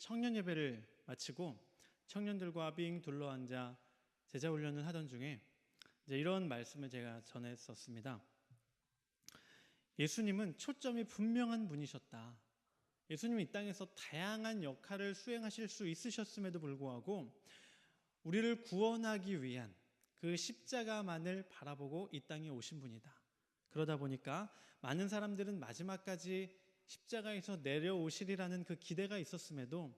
청년 예배를 마치고 청년들과 빙 둘러앉아 제자 훈련을 하던 중에 이제 이런 말씀을 제가 전했었습니다. 예수님은 초점이 분명한 분이셨다. 예수님이 이 땅에서 다양한 역할을 수행하실 수 있으셨음에도 불구하고 우리를 구원하기 위한 그 십자가만을 바라보고 이 땅에 오신 분이다. 그러다 보니까 많은 사람들은 마지막까지 십자가에서 내려오시리라는 그 기대가 있었음에도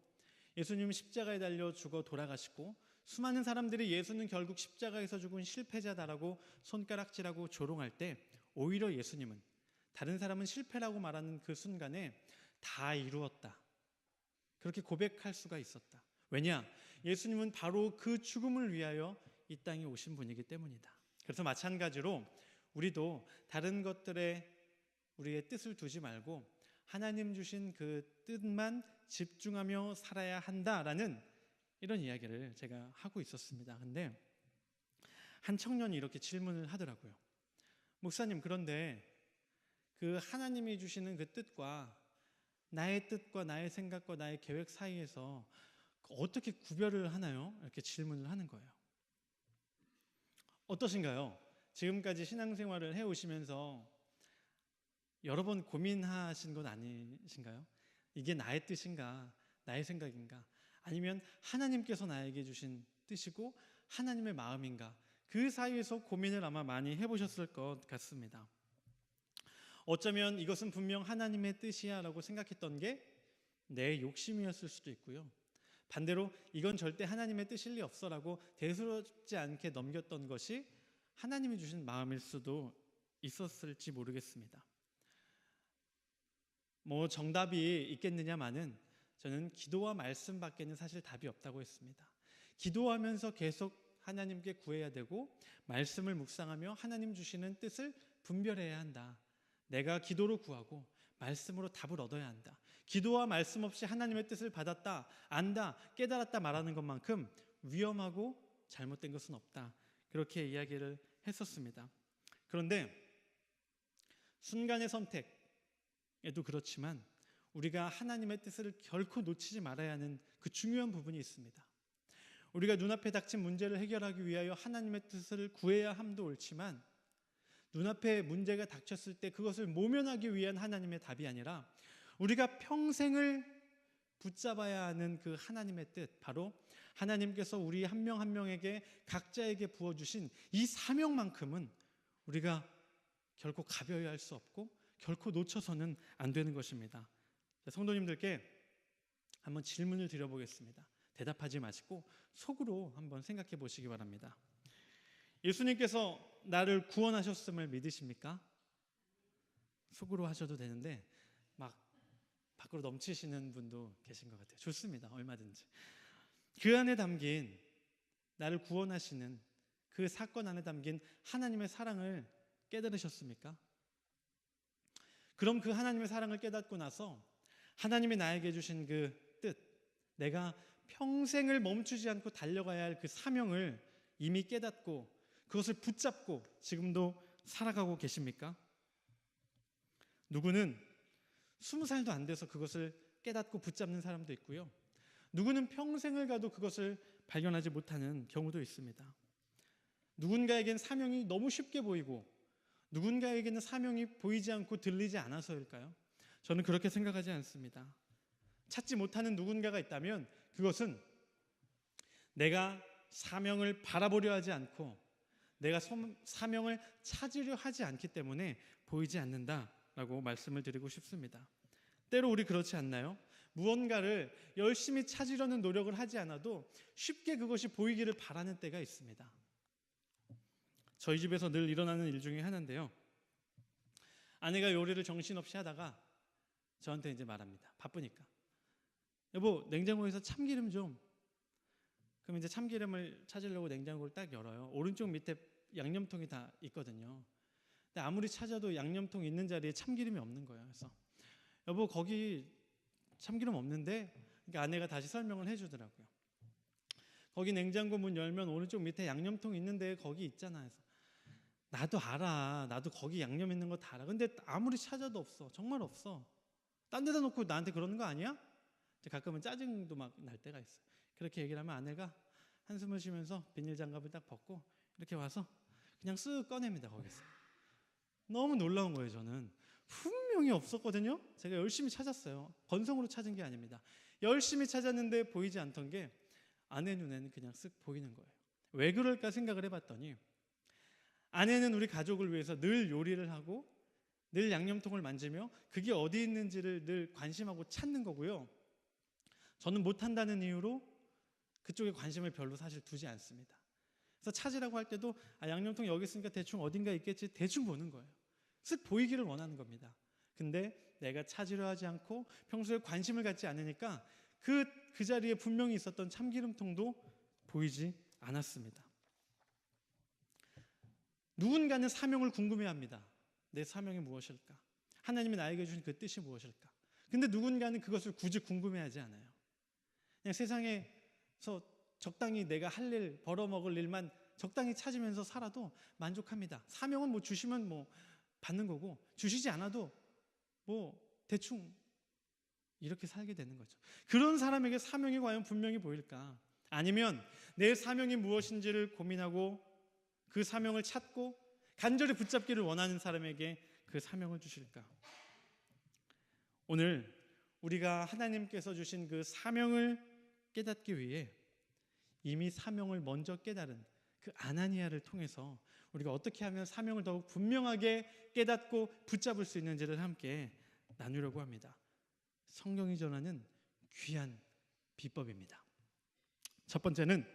예수님은 십자가에 달려 죽어 돌아가시고 수많은 사람들이 예수는 결국 십자가에서 죽은 실패자다라고 손가락질하고 조롱할 때 오히려 예수님은 다른 사람은 실패라고 말하는 그 순간에 다 이루었다. 그렇게 고백할 수가 있었다. 왜냐? 예수님은 바로 그 죽음을 위하여 이 땅에 오신 분이기 때문이다. 그래서 마찬가지로 우리도 다른 것들에 우리의 뜻을 두지 말고 하나님 주신 그 뜻만 집중하며 살아야 한다라는 이런 이야기를 제가 하고 있었습니다. 근데 한 청년이 이렇게 질문을 하더라고요. 목사님, 그런데 그 하나님이 주시는 그 뜻과 나의 뜻과 나의 생각과 나의 계획 사이에서 어떻게 구별을 하나요? 이렇게 질문을 하는 거예요. 어떠신가요? 지금까지 신앙생활을 해오시면서 여러 번 고민하신 건 아니신가요? 이게 나의 뜻인가, 나의 생각인가, 아니면 하나님께서 나에게 주신 뜻이고 하나님의 마음인가, 그 사이에서 고민을 아마 많이 해보셨을 것 같습니다. 어쩌면 이것은 분명 하나님의 뜻이야 라고 생각했던 게 내 욕심이었을 수도 있고요. 반대로 이건 절대 하나님의 뜻일 리 없어 라고 대수롭지 않게 넘겼던 것이 하나님이 주신 마음일 수도 있었을지 모르겠습니다. 뭐 정답이 있겠느냐마는 저는 기도와 말씀밖에는 사실 답이 없다고 했습니다. 기도하면서 계속 하나님께 구해야 되고 말씀을 묵상하며 하나님 주시는 뜻을 분별해야 한다. 내가 기도로 구하고 말씀으로 답을 얻어야 한다. 기도와 말씀 없이 하나님의 뜻을 받았다, 안다, 깨달았다 말하는 것만큼 위험하고 잘못된 것은 없다. 그렇게 이야기를 했었습니다. 그런데 순간의 선택 에도 그렇지만 우리가 하나님의 뜻을 결코 놓치지 말아야 하는 그 중요한 부분이 있습니다. 우리가 눈앞에 닥친 문제를 해결하기 위하여 하나님의 뜻을 구해야 함도 옳지만 눈앞에 문제가 닥쳤을 때 그것을 모면하기 위한 하나님의 답이 아니라 우리가 평생을 붙잡아야 하는 그 하나님의 뜻, 바로 하나님께서 우리 한 명한 명에게 각자에게 부어주신 이 사명만큼은 우리가 결코 가벼이 할 수 없고 결코 놓쳐서는 안 되는 것입니다. 성도님들께 한번 질문을 드려보겠습니다. 대답하지 마시고 속으로 한번 생각해 보시기 바랍니다. 예수님께서 나를 구원하셨음을 믿으십니까? 속으로 하셔도 되는데 막 밖으로 넘치시는 분도 계신 것 같아요. 좋습니다. 얼마든지. 그 안에 담긴 나를 구원하시는 그 사건 안에 담긴 하나님의 사랑을 깨달으셨습니까? 그럼 그 하나님의 사랑을 깨닫고 나서 하나님이 나에게 주신 그 뜻, 내가 평생을 멈추지 않고 달려가야 할 그 사명을 이미 깨닫고 그것을 붙잡고 지금도 살아가고 계십니까? 누구는 스무 살도 안 돼서 그것을 깨닫고 붙잡는 사람도 있고요. 누구는 평생을 가도 그것을 발견하지 못하는 경우도 있습니다. 누군가에겐 사명이 너무 쉽게 보이고 누군가에게는 사명이 보이지 않고 들리지 않아서일까요? 저는 그렇게 생각하지 않습니다. 찾지 못하는 누군가가 있다면 그것은 내가 사명을 바라보려 하지 않고 내가 사명을 찾으려 하지 않기 때문에 보이지 않는다라고 말씀을 드리고 싶습니다. 때로 우리 그렇지 않나요? 무언가를 열심히 찾으려는 노력을 하지 않아도 쉽게 그것이 보이기를 바라는 때가 있습니다. 저희 집에서 늘 일어나는 일 중에 하나인데요. 아내가 요리를 정신없이 하다가 저한테 이제 말합니다. 바쁘니까. 여보, 냉장고에서 참기름 좀. 그럼 이제 참기름을 찾으려고 냉장고를 딱 열어요. 오른쪽 밑에 양념통이 다 있거든요. 근데 아무리 찾아도 양념통 있는 자리에 참기름이 없는 거예요. 그래서 여보 거기 참기름 없는데 그러니까 아내가 다시 설명을 해주더라고요. 거기 냉장고 문 열면 오른쪽 밑에 양념통 있는데 거기 있잖아. 그래서 나도 알아. 나도 거기 양념 있는 거 다 알아. 근데 아무리 찾아도 없어. 정말 없어. 딴 데다 놓고 나한테 그러는 거 아니야? 가끔은 짜증도 막 날 때가 있어요. 그렇게 얘기를 하면 아내가 한숨을 쉬면서 비닐 장갑을 딱 벗고 이렇게 와서 그냥 쓱 꺼냅니다 거기서. 너무 놀라운 거예요 저는. 분명히 없었거든요. 제가 열심히 찾았어요. 건성으로 찾은 게 아닙니다. 열심히 찾았는데 보이지 않던 게 아내 눈에는 그냥 쓱 보이는 거예요. 왜 그럴까 생각을 해봤더니 아내는 우리 가족을 위해서 늘 요리를 하고 늘 양념통을 만지며 그게 어디 있는지를 늘 관심하고 찾는 거고요. 저는 못한다는 이유로 그쪽에 관심을 별로 사실 두지 않습니다. 그래서 찾으라고 할 때도 아, 양념통 여기 있으니까 대충 어딘가 있겠지 대충 보는 거예요. 쓱 보이기를 원하는 겁니다. 근데 내가 찾으려 하지 않고 평소에 관심을 갖지 않으니까 그, 그 자리에 분명히 있었던 참기름통도 보이지 않았습니다. 누군가는 사명을 궁금해합니다. 내 사명이 무엇일까? 하나님이 나에게 주신 그 뜻이 무엇일까? 근데 누군가는 그것을 굳이 궁금해하지 않아요. 그냥 세상에서 적당히 내가 할 일, 벌어먹을 일만 적당히 찾으면서 살아도 만족합니다. 사명은 뭐 주시면 뭐 받는 거고 주시지 않아도 뭐 대충 이렇게 살게 되는 거죠. 그런 사람에게 사명이 과연 분명히 보일까? 아니면 내 사명이 무엇인지를 고민하고 그 사명을 찾고 간절히 붙잡기를 원하는 사람에게 그 사명을 주실까? 오늘 우리가 하나님께서 주신 그 사명을 깨닫기 위해 이미 사명을 먼저 깨달은 그 아나니아를 통해서 우리가 어떻게 하면 사명을 더욱 분명하게 깨닫고 붙잡을 수 있는지를 함께 나누려고 합니다. 성경이 전하는 귀한 비법입니다. 첫 번째는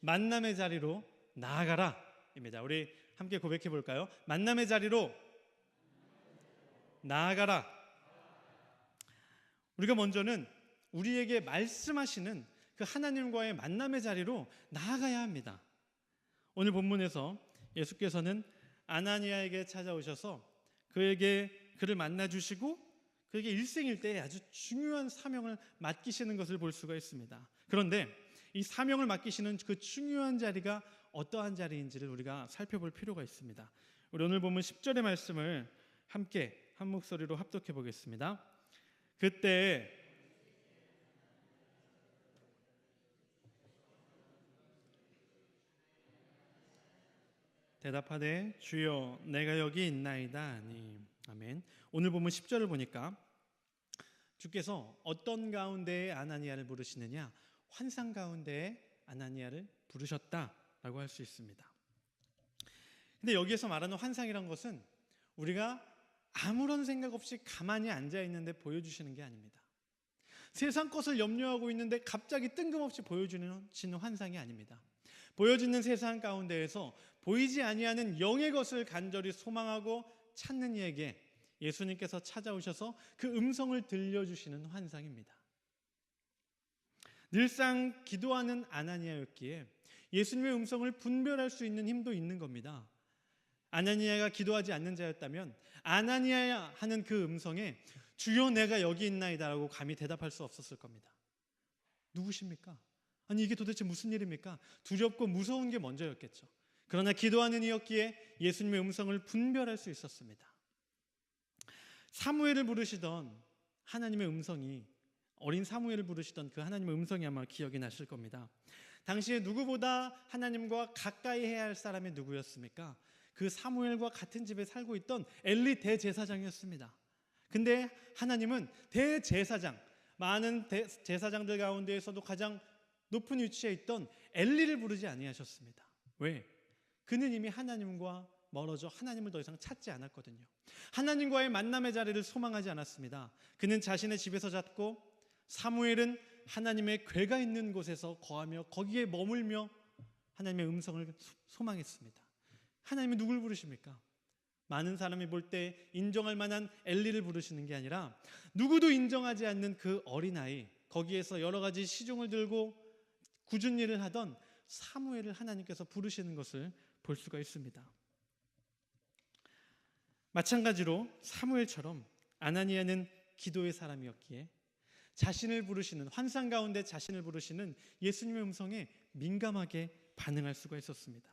만남의 자리로 나아가라입니다. 우리 함께 고백해 볼까요? 만남의 자리로 나아가라. 우리가 먼저는 우리에게 말씀하시는 그 하나님과의 만남의 자리로 나아가야 합니다. 오늘 본문에서 예수께서는 아나니아에게 찾아오셔서 그에게 그를 만나 주시고 그에게 일생일대에 아주 중요한 사명을 맡기시는 것을 볼 수가 있습니다. 그런데 이 사명을 맡기시는 그 중요한 자리가 어떠한 자리인지를 우리가 살펴볼 필요가 있습니다. 우리 오늘 보면 10절의 말씀을 함께 한 목소리로 합독해 보겠습니다. 그때 대답하되 주여 내가 여기 있나이다 아니 아멘. 오늘 보면 10절을 보니까 주께서 어떤 가운데에 아나니아를 부르시느냐 환상 가운데에 아나니아를 부르셨다 라고 할 수 있습니다. 근데 여기에서 말하는 환상이란 것은 우리가 아무런 생각 없이 가만히 앉아 있는데 보여주시는 게 아닙니다. 세상 것을 염려하고 있는데 갑자기 뜬금없이 보여주는 환상이 아닙니다. 보여지는 세상 가운데에서 보이지 아니하는 영의 것을 간절히 소망하고 찾는 이에게 예수님께서 찾아오셔서 그 음성을 들려주시는 환상입니다. 늘상 기도하는 아나니아였기에 예수님의 음성을 분별할 수 있는 힘도 있는 겁니다. 아나니아가 기도하지 않는 자였다면 아나니아야 하는 그 음성에 주여 내가 여기 있나이다라고 감히 대답할 수 없었을 겁니다. 누구십니까? 아니 이게 도대체 무슨 일입니까? 두렵고 무서운 게 먼저였겠죠. 그러나 기도하는 이였기에 예수님의 음성을 분별할 수 있었습니다. 사무엘을 부르시던 하나님의 음성이 어린 사무엘을 부르시던 그 하나님의 음성이 아마 기억이 나실 겁니다. 당시에 누구보다 하나님과 가까이 해야 할 사람이 누구였습니까? 그 사무엘과 같은 집에 살고 있던 엘리 대제사장이었습니다. 근데 하나님은 대제사장, 많은 제사장들 가운데에서도 가장 높은 위치에 있던 엘리를 부르지 아니하셨습니다. 왜? 그는 이미 하나님과 멀어져 하나님을 더 이상 찾지 않았거든요. 하나님과의 만남의 자리를 소망하지 않았습니다. 그는 자신의 집에서 잤고 사무엘은 하나님의 괴가 있는 곳에서 거하며 거기에 머물며 하나님의 음성을 소망했습니다. 하나님이 누굴 부르십니까? 많은 사람이 볼 때 인정할 만한 엘리를 부르시는 게 아니라 누구도 인정하지 않는 그 어린아이 거기에서 여러 가지 시중을 들고 굳은 일을 하던 사무엘을 하나님께서 부르시는 것을 볼 수가 있습니다. 마찬가지로 사무엘처럼 아나니아는 기도의 사람이었기에 자신을 부르시는 환상 가운데 자신을 부르시는 예수님의 음성에 민감하게 반응할 수가 있었습니다.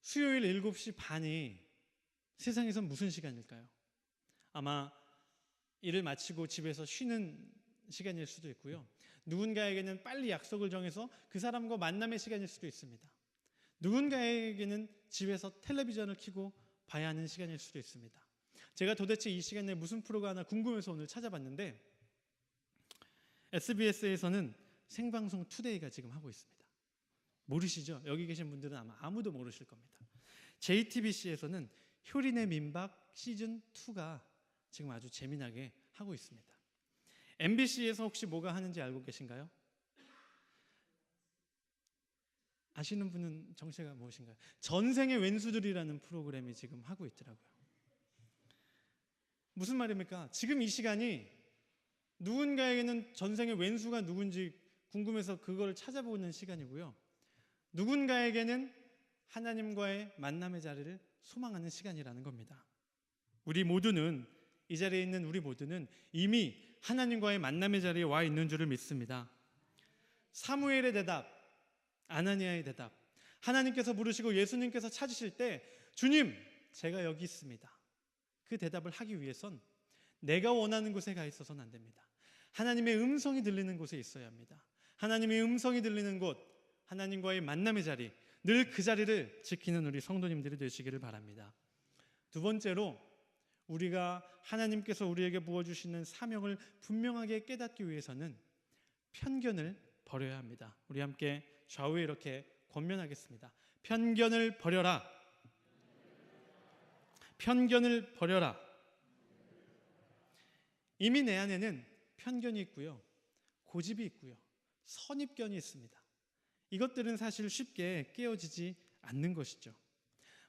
수요일 7시 반이 세상에선 무슨 시간일까요? 아마 일을 마치고 집에서 쉬는 시간일 수도 있고요. 누군가에게는 빨리 약속을 정해서 그 사람과 만남의 시간일 수도 있습니다. 누군가에게는 집에서 텔레비전을 켜고 봐야 하는 시간일 수도 있습니다. 제가 도대체 이 시간에 무슨 프로가 하나 궁금해서 오늘 찾아봤는데 SBS에서는 생방송 투데이가 지금 하고 있습니다. 모르시죠? 여기 계신 분들은 아마 아무도 모르실 겁니다. JTBC에서는 효린의 민박 시즌 2가 지금 아주 재미나게 하고 있습니다. MBC에서 혹시 뭐가 하는지 알고 계신가요? 아시는 분은 정체가 무엇인가요? 전생의 왼수들이라는 프로그램이 지금 하고 있더라고요. 무슨 말입니까? 지금 이 시간이 누군가에게는 전생의 왼수가 누군지 궁금해서 그걸 찾아보는 시간이고요. 누군가에게는 하나님과의 만남의 자리를 소망하는 시간이라는 겁니다. 우리 모두는 이 자리에 있는 우리 모두는 이미 하나님과의 만남의 자리에 와 있는 줄을 믿습니다. 사무엘의 대답, 아나니아의 대답. 하나님께서 부르시고 예수님께서 찾으실 때 주님, 제가 여기 있습니다. 그 대답을 하기 위해선 내가 원하는 곳에 가 있어서는 안 됩니다. 하나님의 음성이 들리는 곳에 있어야 합니다. 하나님의 음성이 들리는 곳, 하나님과의 만남의 자리, 늘 그 자리를 지키는 우리 성도님들이 되시기를 바랍니다. 두 번째로 우리가 하나님께서 우리에게 부어주시는 사명을 분명하게 깨닫기 위해서는 편견을 버려야 합니다. 우리 함께 좌우에 이렇게 권면하겠습니다. 편견을 버려라. 편견을 버려라. 이미 내 안에는 편견이 있고요. 고집이 있고요. 선입견이 있습니다. 이것들은 사실 쉽게 깨어지지 않는 것이죠.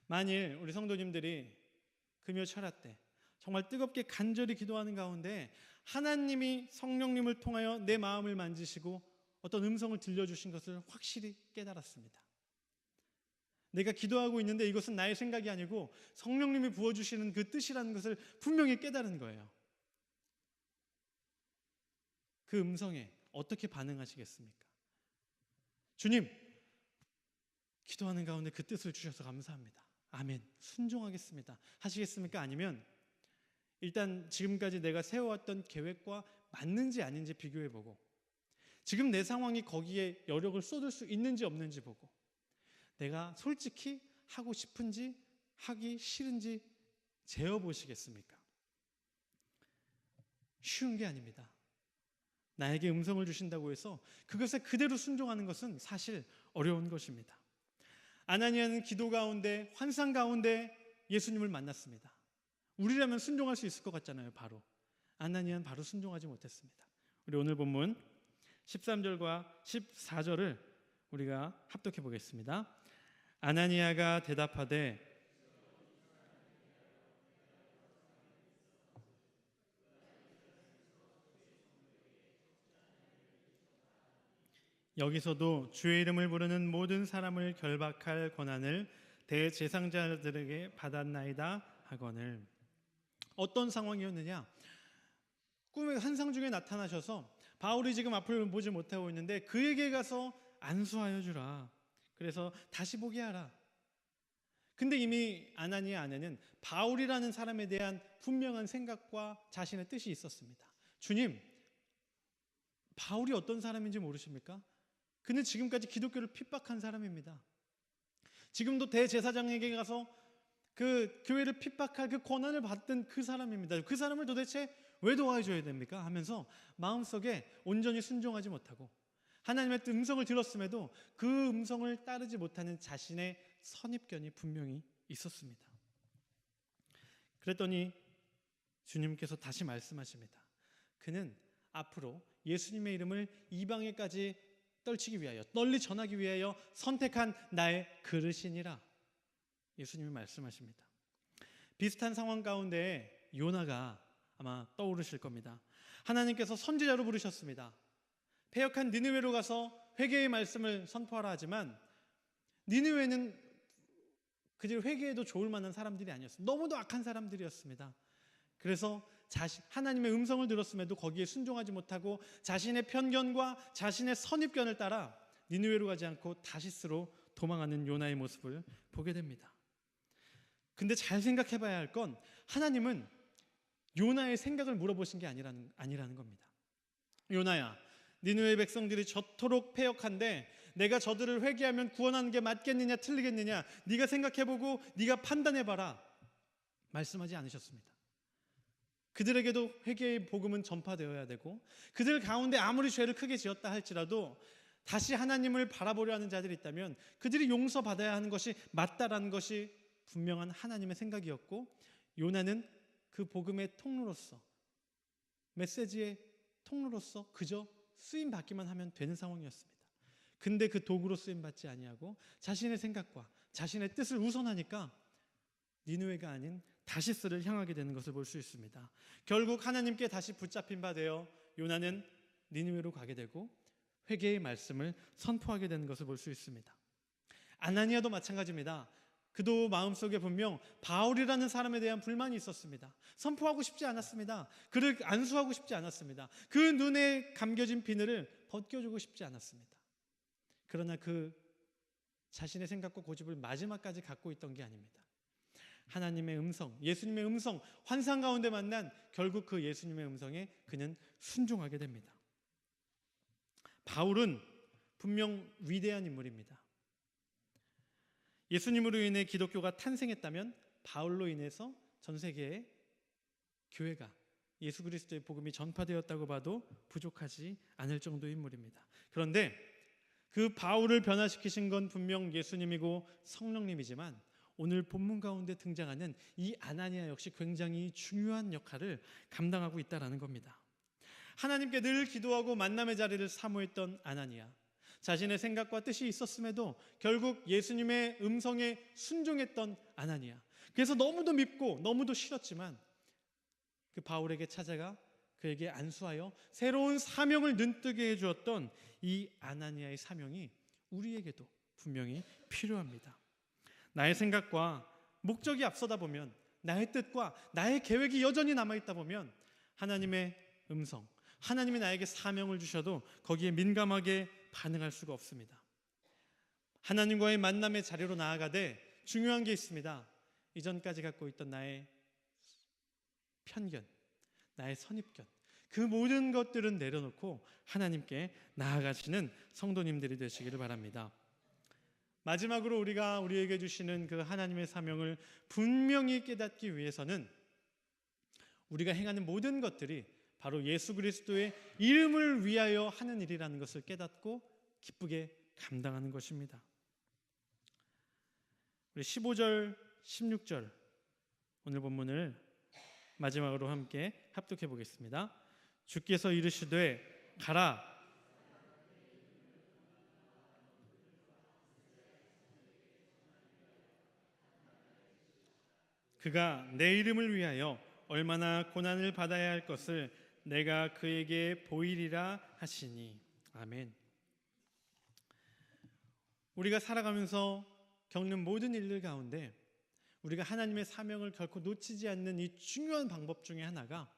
만일 우리 성도님들이 금요 철학 때 정말 뜨겁게 간절히 기도하는 가운데 하나님이 성령님을 통하여 내 마음을 만지시고 어떤 음성을 들려주신 것을 확실히 깨달았습니다. 내가 기도하고 있는데 이것은 나의 생각이 아니고 성령님이 부어주시는 그 뜻이라는 것을 분명히 깨달은 거예요. 그 음성에 어떻게 반응하시겠습니까? 주님, 기도하는 가운데 그 뜻을 주셔서 감사합니다. 아멘. 순종하겠습니다. 하시겠습니까? 아니면 일단 지금까지 내가 세워왔던 계획과 맞는지 아닌지 비교해 보고 지금 내 상황이 거기에 여력을 쏟을 수 있는지 없는지 보고 내가 솔직히 하고 싶은지 하기 싫은지 재어 보시겠습니까? 쉬운 게 아닙니다. 나에게 음성을 주신다고 해서 그것에 그대로 순종하는 것은 사실 어려운 것입니다. 아나니아는 기도 가운데 환상 가운데 예수님을 만났습니다. 우리라면 순종할 수 있을 것 같잖아요, 바로. 아나니아는 바로 순종하지 못했습니다. 우리 오늘 본문 13절과 14절을 우리가 합독해 보겠습니다. 아나니아가 대답하되 여기서도 주의 이름을 부르는 모든 사람을 결박할 권한을 대제상자들에게 받았나이다 하거늘. 어떤 상황이었느냐? 꿈의 환상 중에 나타나셔서 바울이 지금 앞을 보지 못하고 있는데 그에게 가서 안수하여 주라 그래서 다시 보게 하라 근데 이미 아나니의 아내는 바울이라는 사람에 대한 분명한 생각과 자신의 뜻이 있었습니다 주님 바울이 어떤 사람인지 모르십니까? 그는 지금까지 기독교를 핍박한 사람입니다. 지금도 대제사장에게 가서 그 교회를 핍박할 그 권한을 받던 그 사람입니다. 그 사람을 도대체 왜 도와줘야 됩니까? 하면서 마음속에 온전히 순종하지 못하고 하나님의 음성을 들었음에도 그 음성을 따르지 못하는 자신의 선입견이 분명히 있었습니다. 그랬더니 주님께서 다시 말씀하십니다. 그는 앞으로 예수님의 이름을 이방에까지 떨치기 위하여 널리 전하기 위하여 선택한 나의 그릇이니라 예수님이 말씀하십니다. 비슷한 상황 가운데 요나가 아마 떠오르실 겁니다. 하나님께서 선지자로 부르셨습니다. 폐역한 니느웨로 가서 회개의 말씀을 선포하라 하지만 니느웨는 그저 회개해도 좋을 만한 사람들이 아니었습니다. 너무도 악한 사람들이었습니다. 그래서 자신, 하나님의 음성을 들었음에도 거기에 순종하지 못하고 자신의 편견과 자신의 선입견을 따라 니누웨로 가지 않고 다시스로 도망하는 요나의 모습을 보게 됩니다. 근데 잘 생각해 봐야 할 건 하나님은 요나의 생각을 물어보신 게 아니라는 아니라는 겁니다. 요나야, 니누의 백성들이 저토록 패역한데 내가 저들을 회개하면 구원하는 게 맞겠느냐 틀리겠느냐 네가 생각해보고 네가 판단해봐라 말씀하지 않으셨습니다. 그들에게도 회개의 복음은 전파되어야 되고 그들 가운데 아무리 죄를 크게 지었다 할지라도 다시 하나님을 바라보려 하는 자들이 있다면 그들이 용서받아야 하는 것이 맞다라는 것이 분명한 하나님의 생각이었고 요나는 그 복음의 통로로서 메시지의 통로로서 그저 쓰임 받기만 하면 되는 상황이었습니다. 근데 그 도구로 쓰임 받지 아니하고 자신의 생각과 자신의 뜻을 우선하니까 니누에가 아닌 다시스를 향하게 되는 것을 볼 수 있습니다. 결국 하나님께 다시 붙잡힌 바 되어 요나는 니누에로 가게 되고 회개의 말씀을 선포하게 되는 것을 볼 수 있습니다. 아나니아도 마찬가지입니다. 그도 마음속에 분명 바울이라는 사람에 대한 불만이 있었습니다. 선포하고 싶지 않았습니다. 그를 안수하고 싶지 않았습니다. 그 눈에 감겨진 비늘을 벗겨주고 싶지 않았습니다. 그러나 그 자신의 생각과 고집을 마지막까지 갖고 있던 게 아닙니다. 하나님의 음성, 예수님의 음성, 환상 가운데 만난 결국 그 예수님의 음성에 그는 순종하게 됩니다. 바울은 분명 위대한 인물입니다. 예수님으로 인해 기독교가 탄생했다면 바울로 인해서 전 세계에 교회가 예수 그리스도의 복음이 전파되었다고 봐도 부족하지 않을 정도의 인물입니다. 그런데 그 바울을 변화시키신 건 분명 예수님이고 성령님이지만 오늘 본문 가운데 등장하는 이 아나니아 역시 굉장히 중요한 역할을 감당하고 있다라는 겁니다. 하나님께 늘 기도하고 만남의 자리를 사모했던 아나니아. 자신의 생각과 뜻이 있었음에도 결국 예수님의 음성에 순종했던 아나니아. 그래서 너무도 밉고 너무도 싫었지만 그 바울에게 찾아가 그에게 안수하여 새로운 사명을 눈뜨게 해 주었던 이 아나니아의 사명이 우리에게도 분명히 필요합니다. 나의 생각과 목적이 앞서다 보면 나의 뜻과 나의 계획이 여전히 남아 있다 보면 하나님의 음성, 하나님이 나에게 사명을 주셔도 거기에 민감하게 반응할 수가 없습니다. 하나님과의 만남의 자리로 나아가되 중요한 게 있습니다. 이전까지 갖고 있던 나의 편견, 나의 선입견, 그 모든 것들은 내려놓고 하나님께 나아가시는 성도님들이 되시기를 바랍니다. 마지막으로 우리가 우리에게 주시는 그 하나님의 사명을 분명히 깨닫기 위해서는 우리가 행하는 모든 것들이 바로 예수 그리스도의 이름을 위하여 하는 일이라는 것을 깨닫고 기쁘게 감당하는 것입니다. 우리 15절, 16절 오늘 본문을 마지막으로 함께 합독해 보겠습니다. 주께서 이르시되 가라 그가 내 이름을 위하여 얼마나 고난을 받아야 할 것을 내가 그에게 보이리라 하시니 아멘. 우리가 살아가면서 겪는 모든 일들 가운데 우리가 하나님의 사명을 결코 놓치지 않는 이 중요한 방법 중에 하나가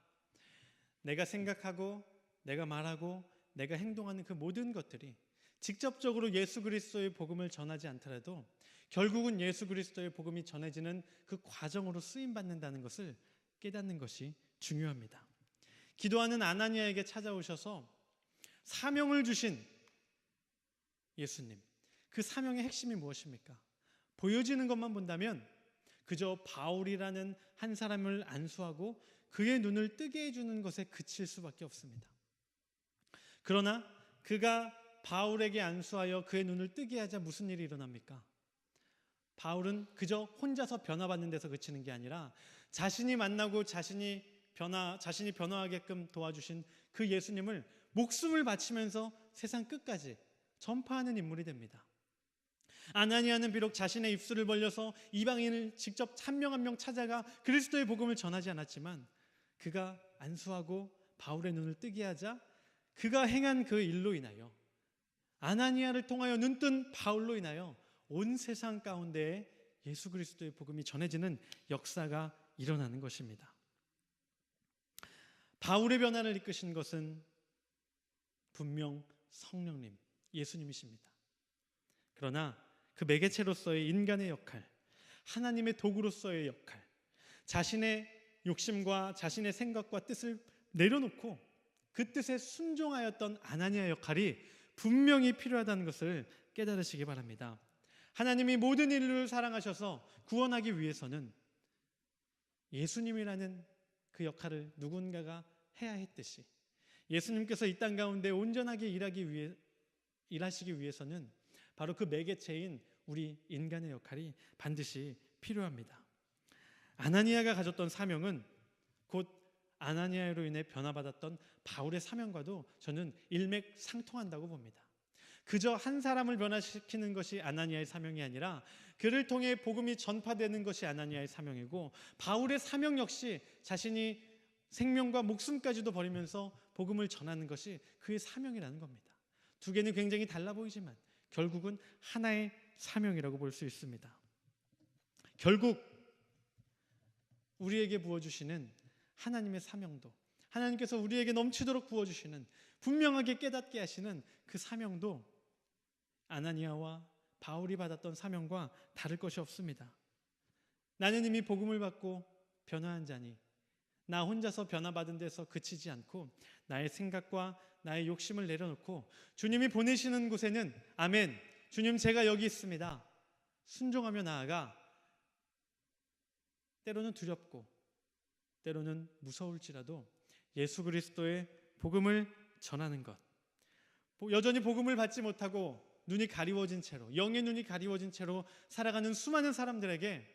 내가 생각하고 내가 말하고 내가 행동하는 그 모든 것들이 직접적으로 예수 그리스도의 복음을 전하지 않더라도 결국은 예수 그리스도의 복음이 전해지는 그 과정으로 쓰임 받는다는 것을 깨닫는 것이 중요합니다. 기도하는 아나니아에게 찾아오셔서 사명을 주신 예수님. 그 사명의 핵심이 무엇입니까? 보여지는 것만 본다면 그저 바울이라는 한 사람을 안수하고 그의 눈을 뜨게 해주는 것에 그칠 수밖에 없습니다. 그러나 그가 바울에게 안수하여 그의 눈을 뜨게 하자 무슨 일이 일어납니까? 바울은 그저 혼자서 변화받는 데서 그치는 게 아니라 자신이 만나고 자신이 변화, 자신이 변화하게끔 도와주신 그 예수님을 목숨을 바치면서 세상 끝까지 전파하는 인물이 됩니다. 아나니아는 비록 자신의 입술을 벌려서 이방인을 직접 한명 한 명 찾아가 그리스도의 복음을 전하지 않았지만 그가 안수하고 바울의 눈을 뜨게 하자 그가 행한 그 일로 인하여 아나니아를 통하여 눈뜬 바울로 인하여 온 세상 가운데 예수 그리스도의 복음이 전해지는 역사가 일어나는 것입니다. 바울의 변화를 이끄신 것은 분명 성령님, 예수님이십니다. 그러나 그 매개체로서의 인간의 역할, 하나님의 도구로서의 역할, 자신의 욕심과 자신의 생각과 뜻을 내려놓고 그 뜻에 순종하였던 아나니아 역할이 분명히 필요하다는 것을 깨달으시기 바랍니다. 하나님이 모든 인류를 사랑하셔서 구원하기 위해서는 예수님이라는 그 역할을 누군가가 해야 했듯이 예수님께서 이 땅 가운데 온전하게 일하기 위해 일하시기 위해서는 바로 그 매개체인 우리 인간의 역할이 반드시 필요합니다. 아나니아가 가졌던 사명은 곧 아나니아로 인해 변화받았던 바울의 사명과도 저는 일맥상통한다고 봅니다. 그저 한 사람을 변화시키는 것이 아나니아의 사명이 아니라 그를 통해 복음이 전파되는 것이 아나니아의 사명이고 바울의 사명 역시 자신이 생명과 목숨까지도 버리면서 복음을 전하는 것이 그의 사명이라는 겁니다. 두 개는 굉장히 달라 보이지만 결국은 하나의 사명이라고 볼 수 있습니다. 결국 우리에게 부어주시는 하나님의 사명도 하나님께서 우리에게 넘치도록 부어주시는 분명하게 깨닫게 하시는 그 사명도 아나니아와 바울이 받았던 사명과 다를 것이 없습니다. 나는 이미 복음을 받고 변화한 자니 나 혼자서 변화받은 데서 그치지 않고 나의 생각과 나의 욕심을 내려놓고 주님이 보내시는 곳에는 아멘 주님 제가 여기 있습니다. 순종하며 나아가 때로는 두렵고 때로는 무서울지라도 예수 그리스도의 복음을 전하는 것. 여전히 복음을 받지 못하고 눈이 가리워진 채로 영의 눈이 가리워진 채로 살아가는 수많은 사람들에게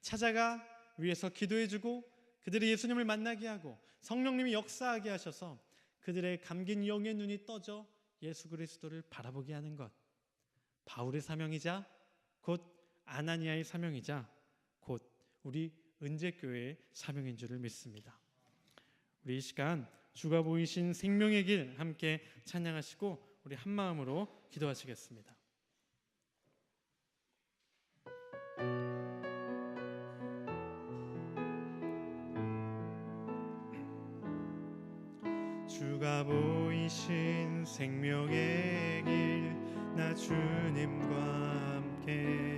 찾아가 위에서 기도해 주고 그들이 예수님을 만나게 하고 성령님이 역사하게 하셔서 그들의 감긴 영의 눈이 떠져 예수 그리스도를 바라보게 하는 것. 바울의 사명이자 곧 아나니아의 사명이자 곧 우리 은재교회의 사명인 줄을 믿습니다. 우리 이 시간 주가 보이신 생명의 길 함께 찬양하시고 우리 한 마음으로 기도하시겠습니다. 주가 보이신 생명의 길 나 주님과 함께